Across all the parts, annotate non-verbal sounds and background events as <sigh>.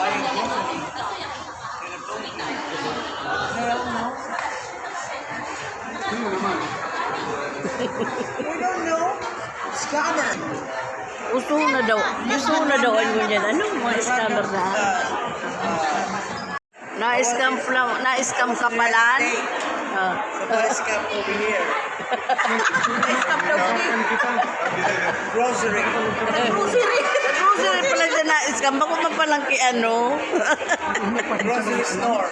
buying grocery. Hell no. We don't know. Scammer. Uso na daw. Uso na daw ano yan. Ano mga scammer na? Na-scam lang, na-scam ka pala. Ah. Let's scam over here. Grocery. Grocery. Grocery pala siya na-scam. Bako man palang ki ano. Grocery store.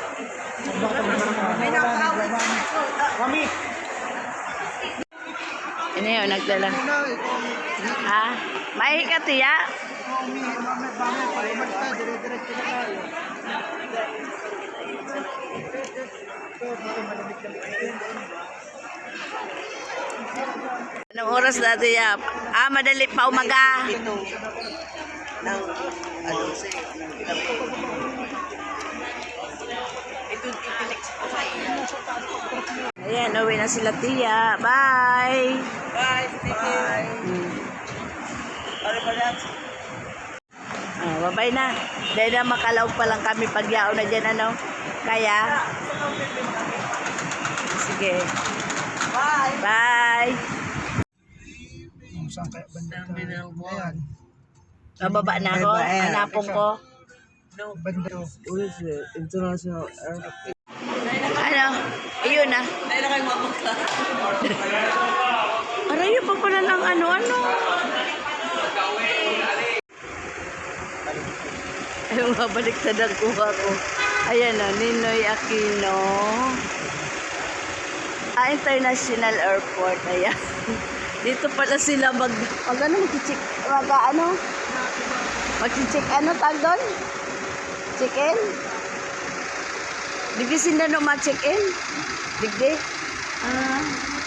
Mami, Ano yun, nagdala. Ha? May ka tiya? Anong oras na tiya? Ah, madali pa umaga. Ng, ano, sa. Ayan, uwi na sila tiya. Bye! Bye, Bye. Hmm. Pare pala. Ah, babay na. Dahil na makalaw pa lang kami pag yao na dyan, ano? Kaya? Sige. Bye. Bye! saan kaya banda? Ayan, Bababa na ako. Bye-bye. Hanapon ko. banda. International Airport. Ano? Iyon na. Ay, na kayo mamagla. Arayo pa pala ng ano, ano? Ay, mabalik sa kuha ko. Ayan na, Ninoy Aquino. Ah, International Airport. Ayan. <laughs> Dito pala sila mag... Mag ano, mag-check... Mag ano? Mag-check ano tag doon? Check-in? Digdi sila no ma-check-in? Digdi? Ah.